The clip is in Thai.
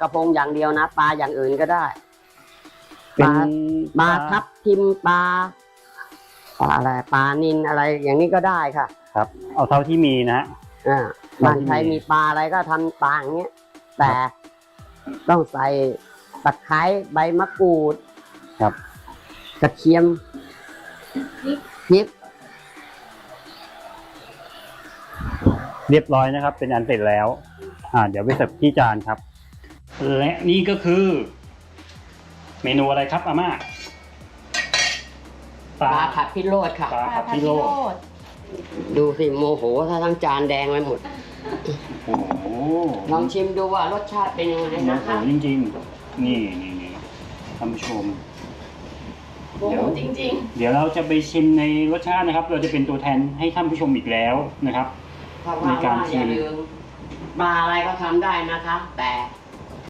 ากระพงอย่างเดียวนะ ปลาอย่างอื่นก็ได้เป็นปลาทับทิมปลาปลาอะไรปลานินอะไรอย่างนี้ก็ได้ค่ะ ครับ เอาเท่าที่มีนะฮะอ่าปลาบ้านที่ใครมีมีปลาอะไรก็ทำปลาอย่างเงี้ยแต่ต้องใส่ตะไคร้ใบมะกรูด ครับกระเทียมพริกเรียบร้อยนะครับ เป็นอันเสร็จแล้ว อ่า เดี๋ยวไปเสิร์ฟที่จานครับ และนี่ก็คือ เมนูอะไรครับอาม่าปลาผัดพิโรธค่ะ ปลาผัดพิโรสดดูสิโมโหถ้าทั้งจานแดงไปหมด โอ้โหลองชิมดูว่ารสชาติเป็นยังไงโอ้นะโหคะจริงๆ นี่นี่นี่ท่านผู้ชมโอ้โหจริงเดี๋ยวเราจะไปชิมในรสชาตินะครับ เราจะเป็นตัวแทนให้ท่านผู้ชมอีกแล้วนะครับเพราะในว่าการว่าชิอย่ามลืมปลาอะไรก็ทำได้นะคะ แต่